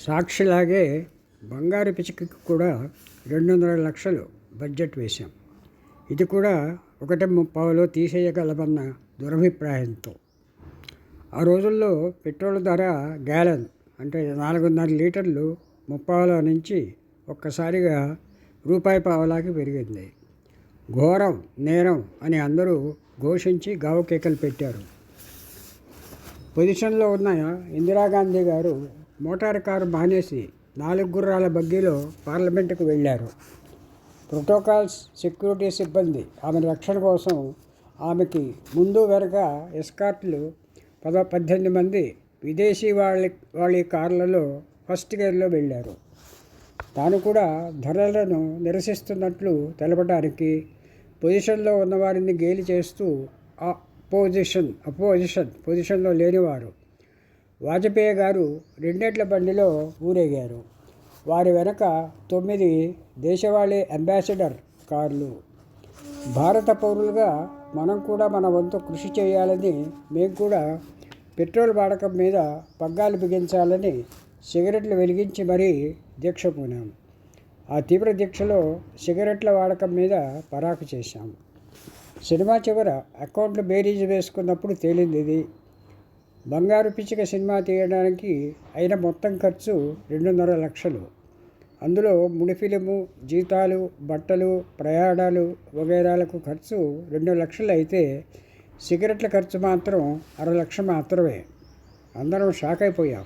సాక్షిలాగే బంగారు పిచికకి కూడా రెండున్నర లక్షలు బడ్జెట్ వేశాం. ఇది కూడా ఒకటి ముప్పావులో తీసేయగలమన్న దురభిప్రాయంతో. ఆ రోజుల్లో పెట్రోల్ ధర గ్యాలన్ అంటే నాలుగున్నర లీటర్లు ముప్పావులో నుంచి ఒక్కసారిగా రూపాయి పావలాకి పెరిగింది. ఘోరం నేరం అని అందరూ ఘోషించి గావకేకలు పెట్టారు. పొజిషన్లో ఉన్న ఇందిరాగాంధీ గారు మోటార్ కారు మానేసి నాలుగు గుర్రాల బగ్గీలో పార్లమెంటుకు వెళ్ళారు. ప్రోటోకాల్స్ సెక్యూరిటీ సిబ్బంది ఆమె రక్షణ కోసం ఆమెకి ముందు వెనక ఎస్కార్ట్లు పద పద్దెనిమిది మంది విదేశీ వాళ్ళ వాళ్ళ కార్లలో ఫస్ట్ గేర్లో వెళ్ళారు. తాను కూడా ధరలను నిరసిస్తున్నట్లు తెలపడానికి పొజిషన్లో ఉన్నవారిని గేలి చేస్తూ అపోజిషన్ అపోజిషన్ పొజిషన్లో లేనివారు. వాజపేయి గారు రెండేట్ల బండిలో ఊరేగారు. వారి వెనక తొమ్మిది దేశవాళీ అంబాసిడర్ కార్లు. భారత పౌరులుగా మనం కూడా మన వంతు కృషి చేయాలని మేము కూడా పెట్రోల్ వాడకం మీద పగ్గాలు బిగించాలని సిగరెట్లు వెలిగించి మరీ దీక్ష పూనాం ఆ తీవ్ర దీక్షలో సిగరెట్ల వాడకం మీద పరాకు చేశాం. సినిమా చివర అకౌంట్లు బేరీజ్ వేసుకున్నప్పుడు తేలింది ఇది. బంగారు పిచ్చిక సినిమా తీయడానికి అయిన మొత్తం ఖర్చు రెండున్నర లక్షలు. అందులో ముడి ఫిలిము జీతాలు బట్టలు ప్రయాణాలు వగైరాలకు ఖర్చు రెండు లక్షలు అయితే సిగరెట్ల ఖర్చు మాత్రం అర లక్ష మాత్రమే. అందరం షాక్ అయిపోయాం.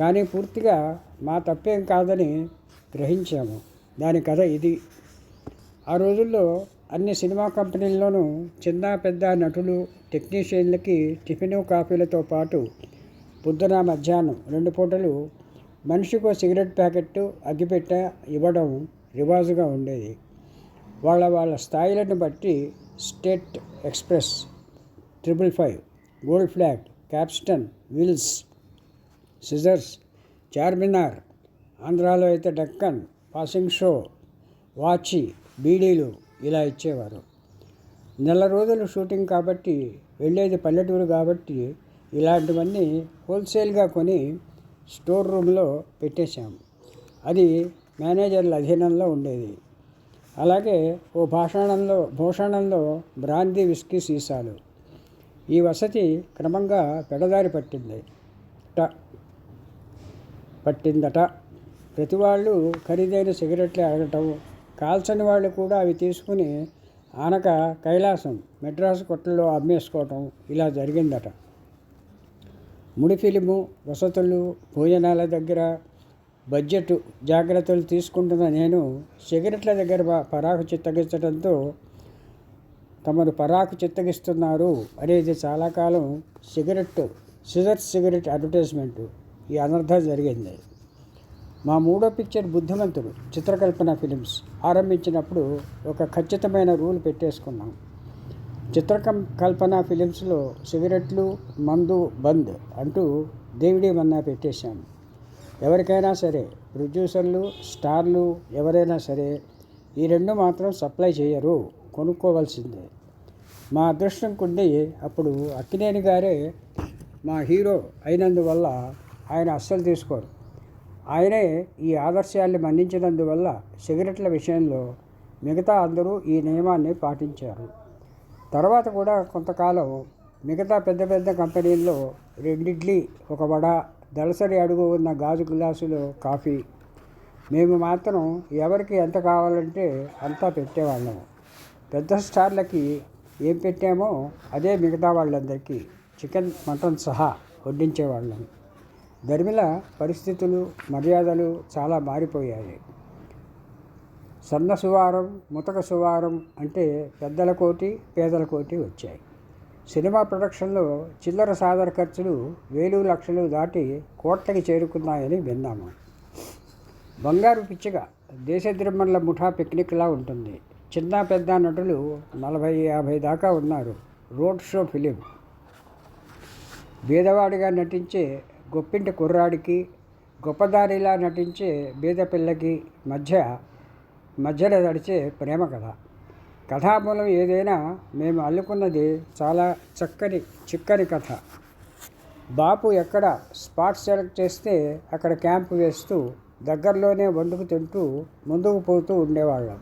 కానీ పూర్తిగా మా తప్పేం కాదని గ్రహించాము. దాని కథ ఇది. ఆ రోజుల్లో అన్ని సినిమా కంపెనీల్లోనూ చిన్న పెద్ద నటులు టెక్నీషియన్లకి టిఫిను కాఫీలతో పాటు పొద్దున మధ్యాహ్నం రెండు పూటలు మనిషికో సిగరెట్ ప్యాకెట్ అగ్గిపెట్ట ఇవ్వడం రివాజుగా ఉండేది. వాళ్ళ వాళ్ళ స్థాయిలను బట్టి state express triple five gold flag capstan wills scissors Charminar ఆంధ్రాలో అయితే డక్కన్ పాసింగ్ షో వాచి బీడీలు ఇలా ఇచ్చేవారు. నెల రోజులు షూటింగ్ కాబట్టి వెళ్ళేది పల్లెటూరు కాబట్టి ఇలాంటివన్నీ హోల్సేల్గా కొని స్టోర్ రూమ్లో పెట్టేశాం అది మేనేజర్ల అధీనంలో ఉండేది. అలాగే ఓ భాషణంలో భూషణంలో బ్రాందీ విస్కీ సీసాలు. ఈ వసతి క్రమంగా పెడదారి పట్టింది. ట పట్టిందట. ప్రతి వాళ్ళు ఖరీదైన సిగరెట్లు అడగటం కాల్చని వాళ్ళు కూడా అవి తీసుకుని ఆనక కైలాసం మెడ్రాస్ కొట్టల్లో అమ్మేసుకోవటం ఇలా జరిగిందట. ముడి ఫిలిము వసతులు భోజనాల దగ్గర బడ్జెట్ జాగ్రత్తలు తీసుకుంటున్న నేను సిగరెట్ల దగ్గర పరాకు చిత్తగించడంతో తమరు పరాకు చిత్తగిస్తున్నారు అనేది చాలా కాలం సిగరెట్ సిజర్ సిగరెట్ అడ్వర్టైజ్మెంట్ ఈ అనర్థం జరిగింది. మా మూడో పిక్చర్ బుద్ధిమంతుడు చిత్రకల్పన ఫిలిమ్స్ ఆరంభించినప్పుడు ఒక ఖచ్చితమైన రూల్ పెట్టేసుకున్నాం. చిత్రకం కల్పన ఫిలిమ్స్లో సిగరెట్లు మందు బంద్ అంటూ దేవుడి మన్నా పెట్టేశాం. ఎవరికైనా సరే ప్రొడ్యూసర్లు స్టార్లు ఎవరైనా సరే ఈ రెండు మాత్రం సప్లై చేయరు కొనుక్కోవాల్సిందే. మా అదృష్టం కొన్ని అప్పుడు అక్కినేని గారే మా హీరో అయినందువల్ల ఆయన అస్సలు తీసుకోరు. ఆయనే ఈ ఆదర్శాన్ని మన్నించినందువల్ల సిగరెట్ల విషయంలో మిగతా అందరూ ఈ నియమాన్ని పాటించారు. తర్వాత కూడా కొంతకాలం మిగతా పెద్ద పెద్ద కంపెనీల్లో రెండిడ్లీ ఒక వడ దళసరి అడుగు ఉన్న గాజు గ్లాసులో కాఫీ. మేము మాత్రం ఎవరికి ఎంత కావాలంటే అంతా పెట్టేవాళ్ళం. పెద్ద స్టార్లకి ఏం పెట్టామో అదే మిగతా వాళ్ళందరికీ. చికెన్ మటన్ సహా వడ్డించేవాళ్ళం. దరిమిల పరిస్థితులు మర్యాదలు చాలా మారిపోయాయి. సన్న సువారం ముతక సువారం అంటే పెద్దల కోటి పేదల కోటి వచ్చాయి. సినిమా ప్రొడక్షన్లో చిల్లర సాదర ఖర్చులు వేలు లక్షలు దాటి కోట్లకి చేరుకున్నాయని విన్నాము. బంగారు పిచ్చిగా దేశద్రిమ్మల ముఠా పిక్నిక్లా ఉంటుంది. చిన్న పెద్ద నటులు నలభై యాభై దాకా ఉన్నారు. Road show film. బీదవాడిగా నటించే గొప్పింటి కుర్రాడికి గొప్పదారిలా నటించే బీద పిల్లకి మధ్య మధ్యలో నడిచే ప్రేమ కథ. కథామూలం ఏదైనా మేము అల్లుకున్నది చాలా చక్కని చిక్కని కథ. బాపు ఎక్కడ స్పాట్ సెలెక్ట్ చేస్తే అక్కడ క్యాంప్ వేస్తూ దగ్గరలోనే వండుకు తింటూ ముందుకు పోతూ ఉండేవాళ్ళం.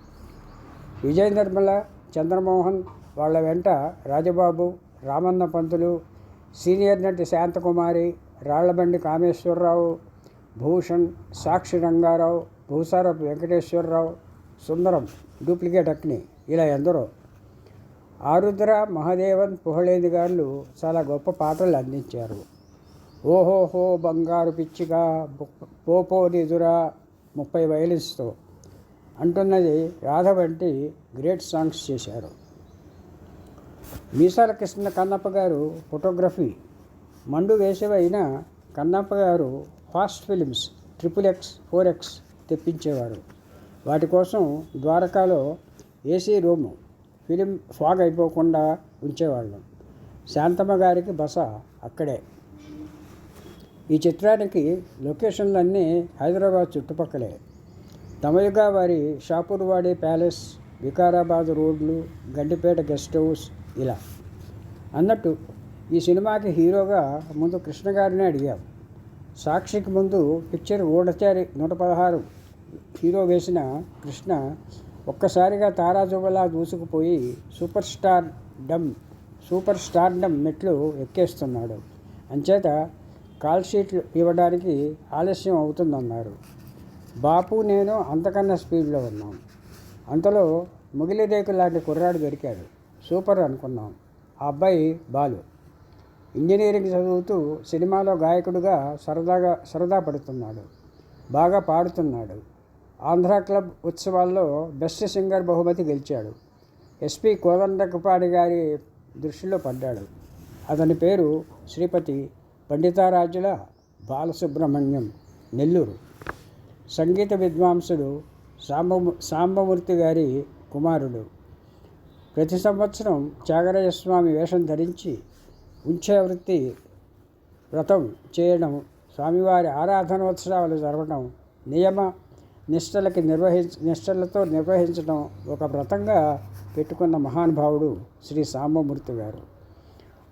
విజయ నిర్మల చంద్రమోహన్ వాళ్ళ వెంట రాజబాబు రామన్న పంతులు సీనియర్ నటి శాంతకుమారి రాళ్ళబండి కామేశ్వరరావు భూషణ్ సాక్షి రంగారావు భూసారపు వెంకటేశ్వరరావు సుందరం డూప్లికేట్ అక్ని ఇలా ఎందరో. ఆరుద్ర మహాదేవన్ పుహళేది గారు చాలా గొప్ప పాటలు అందించారు. ఓహోహో బంగారు పిచ్చిగా పోపో నిదురా ముప్పై వైలిన్స్తో అంటున్నది రాధ వంటి గ్రేట్ సాంగ్స్ చేశారు. మీసాల కృష్ణ కన్నప్ప గారు ఫోటోగ్రఫీ మండు వేసవి అయినా కన్నప్ప గారు fast films triple X four X తెప్పించేవారు. వాటి కోసం ద్వారకాలో ఏసీ రూము ఫిలిం ఫాగ్ అయిపోకుండా ఉంచేవాళ్ళం. శాంతమ్మ గారికి బస అక్కడే. ఈ చిత్రానికి లొకేషన్లన్నీ హైదరాబాద్ చుట్టుపక్కలే. తమయుగా వారి షాపూర్వాడి ప్యాలెస్ వికారాబాద్ రోడ్లు గండిపేట గెస్ట్ హౌస్ ఇలా. అన్నట్టు ఈ సినిమాకి హీరోగా ముందు కృష్ణ గారిని అడిగాం. సాక్షికి ముందు పిక్చర్ ఓడచారి నూట పదహారు హీరో వేసిన కృష్ణ ఒక్కసారిగా తారాజువలా దూసుకుపోయి superstardom superstardom మెట్లు ఎక్కేస్తున్నాడు. అంచేత కాల్ షీట్లు ఇవ్వడానికి ఆలస్యం అవుతుందన్నారు. బాపు నేను అంతకన్నా స్పీడ్లో ఉన్నాం. అంతలో ముగిలిరేకు లాంటి కుర్రాడు దొరికాడు. సూపర్ అనుకున్నాం. ఆ అబ్బాయి బాలు. ఇంజనీరింగ్ చదువుతూ సినిమాలో గాయకుడుగా సరదాగా సరదా పడుతున్నాడు. బాగా పాడుతున్నాడు. ఆంధ్ర క్లబ్ ఉత్సవాల్లో బెస్ట్ సింగర్ బహుమతి గెలిచాడు. ఎస్పి కోదండకపాడి గారి దృష్టిలో పడ్డాడు. అతని పేరు శ్రీపతి పండితారాజుల బాలసుబ్రహ్మణ్యం నెల్లూరు. సంగీత విద్వాంసుడు సాంబ సాంబమూర్తి గారి కుమారుడు. ప్రతి సంవత్సరం త్యాగరాజస్వామి వేషం ధరించి ఉంచే వృత్తి వ్రతం చేయడం స్వామివారి ఆరాధనోత్సవాలు జరపడం నియమ నిష్టలకి నిర్వహించ నిష్టలతో నిర్వహించడం ఒక వ్రతంగా పెట్టుకున్న మహానుభావుడు శ్రీ సాంబమూర్తి గారు.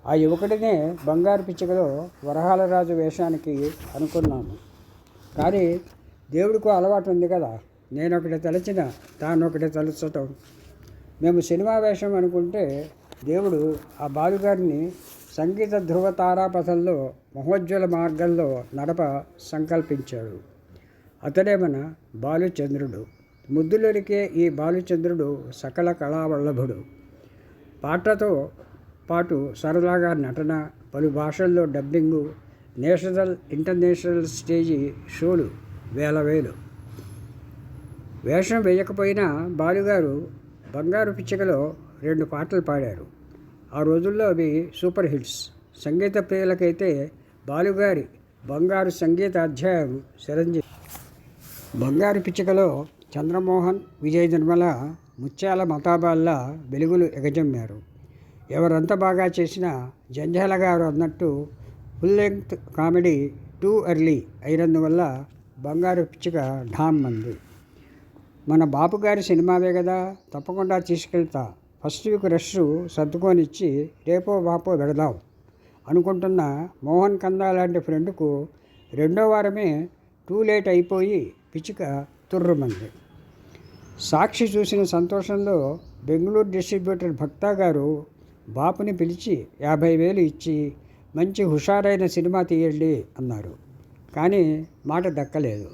ఆ యువకుడినే బంగారు పిచ్చుకలో వరహాలరాజు వేషానికి అనుకున్నాము కానీ దేవుడికి అలవాటు ఉంది కదా నేను ఒకటి తలచిన తాను ఒకటి తలచటం. మేము సినిమా వేషం అనుకుంటే దేవుడు ఆ బాలుగారిని సంగీత ధ్రువ తారాపథంలో మహోజ్వల మార్గంలో నడప సంకల్పించాడు. అతడే మన బాలుచంద్రుడు. ముద్దులొరికే ఈ బాలుచంద్రుడు సకల కళావల్లభుడు. పాటతో పాటు సరదాగా నటన పలు భాషల్లో డబ్బింగు నేషనల్ ఇంటర్నేషనల్ స్టేజీ షోలు వేల వేలు. వేషం వేయకపోయినా బాలుగారు బంగారు పిచ్చికలో రెండు పాటలు పాడారు. ఆ రోజుల్లో అవి సూపర్ హిట్స్. సంగీత ప్రియులకైతే బాలుగారి బంగారు సంగీత అధ్యాయం చిరంజీవి. బంగారు పిచ్చుకలో చంద్రమోహన్ విజయ్ నిర్మల ముత్యాల మతాబాల్ల వెలుగులు ఎగజమ్మారు. ఎవరంత బాగా చేసినా జంజాల గారు అన్నట్టు full length comedy too early అయినందువల్ల Bangaru పిచ్చిక ఢామ్ మంది మన బాపు గారి సినిమావే కదా తప్పకుండా తీసుకెళ్తా ఫస్ట్ వీక్ రష్ సర్దుకొనిచ్చి రేపో బాపో వెడదాం అనుకుంటున్న మోహన్ కందా లాంటి ఫ్రెండ్కు రెండో వారమే టూ లేట్ అయిపోయి పిచ్చిక తుర్రుమంది. సాక్షి చూసిన సంతోషంలో బెంగళూరు డిస్ట్రిబ్యూటర్ భక్తా గారు బాపుని పిలిచి యాభై వేలు ఇచ్చి మంచి హుషారైన సినిమా తీయండి అన్నారు. కానీ మాట దక్కలేదు.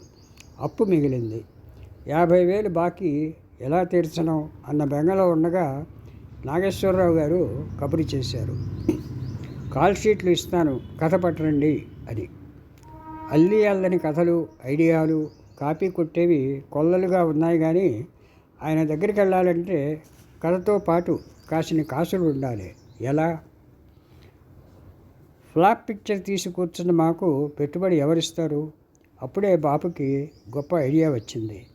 అప్పు మిగిలింది. యాభై వేలు బాకీ ఎలా తీర్చను అన్న బెంగలో ఉండగా నాగేశ్వరరావు గారు కబురు చేశారు. కాల్ షీట్లు ఇస్తాను కథ పట్టరండి అని. అల్లి అల్లని కథలు ఐడియాలు కాపీ కొట్టేవి కొల్లలుగా ఉన్నాయి కానీ ఆయన దగ్గరికి వెళ్ళాలంటే కథతో పాటు కాసిన కాసులు ఉండాలి. ఎలా? ఫ్లాప్ పిక్చర్ తీసి కూర్చున్న మాకు పెట్టుబడి ఎవరిస్తారు? అప్పుడే బాపుకి గొప్ప ఐడియా వచ్చింది.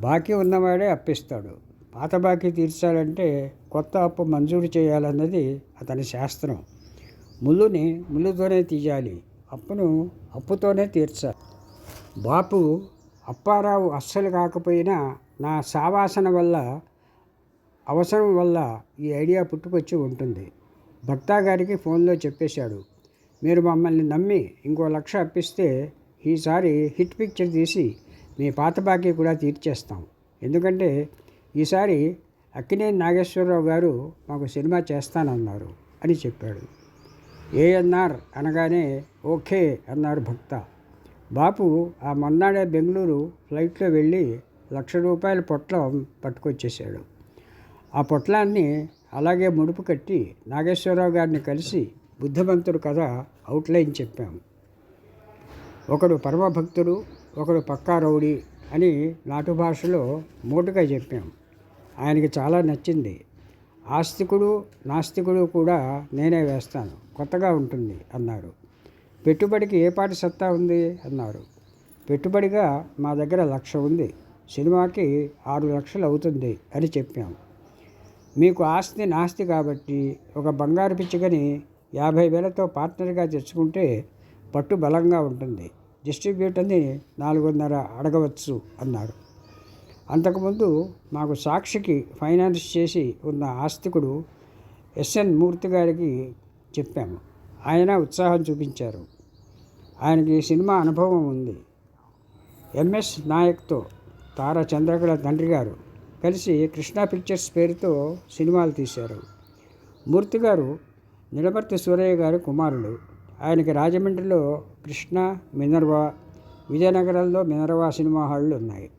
బాకీ ఉన్నవాడే అప్పిస్తాడు. పాత బాకీ తీర్చాలంటే కొత్త అప్పు మంజూరు చేయాలన్నది అతని శాస్త్రం. ముళ్ళుని ముళ్ళుతోనే తీయాలి. అప్పును అప్పుతోనే తీర్చాలి. బాపు అప్పారావు అస్సలు కాకపోయినా నా సావాసన వల్ల అవసరం వల్ల ఈ ఐడియా పుట్టుకొచ్చి ఉంటుంది భక్తా గారికి ఫోన్లో చెప్పేశాడు. మీరు మమ్మల్ని నమ్మి ఇంకో లక్ష అప్పిస్తే ఈసారి హిట్ పిక్చర్ తీసి మీ పాత బాకీ కూడా తీర్చేస్తాం. ఎందుకంటే ఈసారి అక్కినేని నాగేశ్వరరావు గారు మాకు సినిమా చేస్తానన్నారు అని చెప్పాడు. ఏఎన్ఆర్ అనగానే ఓకే అన్నారు భక్త. బాపు ఆ మొన్నాడే బెంగళూరు ఫ్లైట్లో వెళ్ళి లక్ష రూపాయల పొట్లం పట్టుకొచ్చేసాడు ఆ పొట్లాన్ని అలాగే ముడుపు కట్టి నాగేశ్వరరావు గారిని కలిసి బుద్ధవంతుడు కథ అవుట్లైన్ చెప్పాము ఒకడు పరమభక్తుడు ఒకడు పక్కా రౌడీ అని నాటు భాషలో మోటుగా చెప్పాం. ఆయనకి చాలా నచ్చింది. ఆస్తికుడు నాస్తికుడు కూడా నేనే వేస్తాను. కొత్తగా ఉంటుంది అన్నారు. పెట్టుబడికి ఏ పాటి సత్తా ఉంది? అన్నారు. పెట్టుబడిగా మా దగ్గర లక్ష ఉంది. సినిమాకి ఆరు లక్షలు అవుతుంది అని చెప్పాం. మీకు ఆస్తి నాస్తి కాబట్టి ఒక బంగారు పిచ్చుకని యాభై వేలతో పార్ట్నర్గా తెచ్చుకుంటే పట్టు బలంగా ఉంటుంది. డిస్ట్రిబ్యూటర్ని నాలుగున్నర అడగవచ్చు అన్నారు అంతకుముందు మాకు సాక్షికి ఫైనాన్స్ చేసి ఉన్న ఆస్తికుడు ఎస్ఎన్ మూర్తి గారికి చెప్పాము. ఆయన ఉత్సాహం చూపించారు. ఆయనకి సినిమా అనుభవం ఉంది. ఎంఎస్ నాయక్తో తారా చంద్రకళ తండ్రి గారు కలిసి కృష్ణా పిక్చర్స్ పేరుతో సినిమాలు తీశారు. మూర్తి గారు నిలబర్తి సూరయ్య గారి కుమారుడు ఆయనకి రాజమండ్రిలో కృష్ణ మినర్వా విజయనగరంలో మినర్వా సినిమా హాళ్ళు ఉన్నాయి.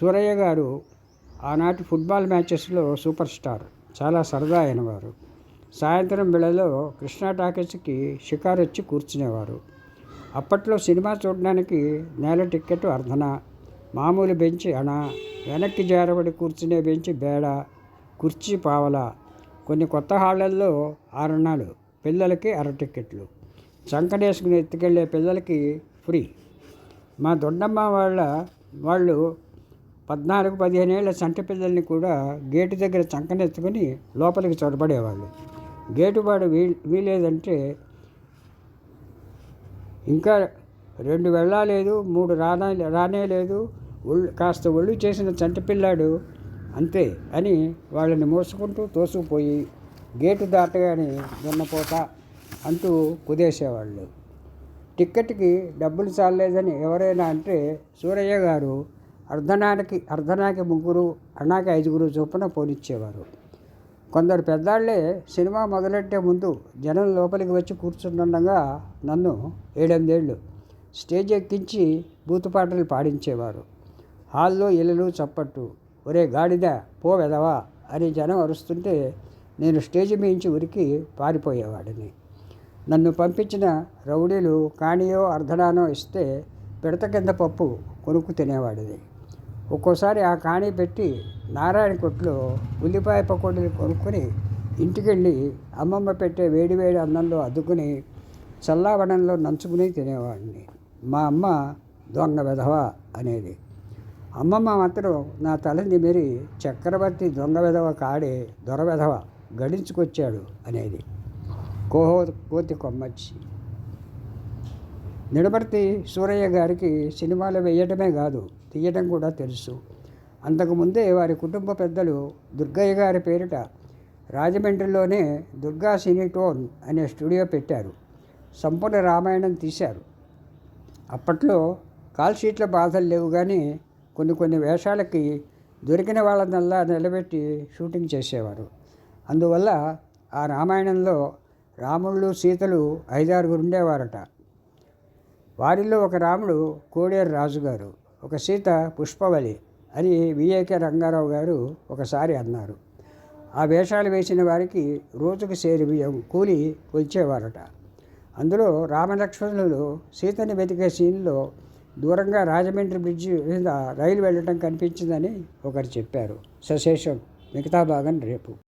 సూరయ్య గారు ఆనాటి ఫుట్బాల్ మ్యాచెస్లో సూపర్ స్టార్. చాలా సరదా అయినవారు. సాయంత్రం వేళలో కృష్ణా టాకీస్కి షికారు వచ్చి కూర్చునేవారు. అప్పట్లో సినిమా చూడడానికి నేల టిక్కెట్ అర్ధన మామూలు బెంచ్ అణ వెనక్కి జారబడి కూర్చునే బెంచి బేడ కుర్చీ పావల కొన్ని కొత్త హాళ్ళల్లో ఆరణాలు పిల్లలకి అర టిక్కెట్లు. చంకనేసుకుని ఎత్తుకెళ్ళే పిల్లలకి ఫ్రీ. మా దొండమ్మ వాళ్ళ వాళ్ళు పద్నాలుగు పదిహేను ఏళ్ళ చంటి పిల్లల్ని కూడా గేటు దగ్గర చంకనెత్తుకుని లోపలికి చొరబడేవాళ్ళు. గేటుబాడు వీ వీలేదంటే ఇంకా రెండు వెళ్ళలేదు మూడు రానా రానే లేదు ఒళ్ళు కాస్త ఒళ్ళు చేసిన చంటి పిల్లాడు అంతే అని వాళ్ళని మోసుకుంటూ తోసుకుపోయి గేటు దాటగానే దున్నపోత అంటూ కుదేసేవాళ్ళు. టిక్కెట్కి డబ్బులు చాలలేదని ఎవరైనా అంటే సూరయ్య గారు అర్ధనానికి అర్ధనాకి ముగ్గురు అన్నాకి ఐదుగురు చొప్పున పోనిచ్చేవారు. కొందరు పెద్దాళ్ళే సినిమా మొదలెట్టే ముందు జనం లోపలికి వచ్చి కూర్చుండగా నన్ను ఏడెనిమిదేళ్ళు స్టేజ్ ఎక్కించి బూతుపాటలు పాడించేవారు. హాల్లో ఇళ్ళలు చప్పట్టు ఒరే గాడిద పో వెదవా అని జనం అరుస్తుంటే నేను స్టేజ్ మించి ఉరికి పారిపోయేవాడిని. నన్ను పంపించిన రౌడీలు కాణియో అర్ధనానో ఇస్తే పిడత కింద పప్పు కొనుక్కు తినేవాడిది. ఒక్కోసారి ఆ కాణి పెట్టి నారాయణ కొట్లో ఉల్లిపాయ పకోడీలు కొనుక్కొని ఇంటికెళ్ళి అమ్మమ్మ పెట్టే వేడివేడి అన్నంలో అద్దుకుని చల్లావడంలో నంచుకుని తినేవాడిని. మా అమ్మ దొంగ వెధవ అనేది. అమ్మమ్మ మాత్రం నా తల నిమిరి చక్రవర్తి దొంగ వెధవ కాడే దొర వెధవ గడించుకొచ్చాడు అనేది. కోహో కోతి కొమ్మచ్చి నిడబర్తి సూరయ్య గారికి సినిమాలు వేయటమే కాదు తీయటం కూడా తెలుసు. అంతకుముందే వారి కుటుంబ పెద్దలు దుర్గయ్య గారి పేరిట రాజమండ్రిలోనే దుర్గా సినీటోన్ అనే స్టూడియో పెట్టారు. సంపూర్ణ రామాయణం తీశారు. అప్పట్లో కాల్ షీట్ల బాధలు లేవు కానీ కొన్ని కొన్ని వేషాలకి దొరికిన వాళ్ళనల్లా నిలబెట్టి షూటింగ్ చేసేవారు. అందువల్ల ఆ రామాయణంలో రాముళ్ళు సీతలు ఐదారుగురు ఉండేవారట. వారిలో ఒక రాముడు కోడేరు రాజుగారు ఒక సీత పుష్పవలి అని విఏకే రంగారావు గారు ఒకసారి అన్నారు. ఆ వేషాలు వేసిన వారికి రోజుకు సేరు బియ్యం కూలి కొలిచేవారట అందులో రామలక్ష్మణులు సీతని వెతికే సీన్లో దూరంగా రాజమండ్రి బ్రిడ్జి మీద రైలు వెళ్ళటం కనిపించిందని ఒకరు చెప్పారు. సశేషం మిగతా భాగం రేపు.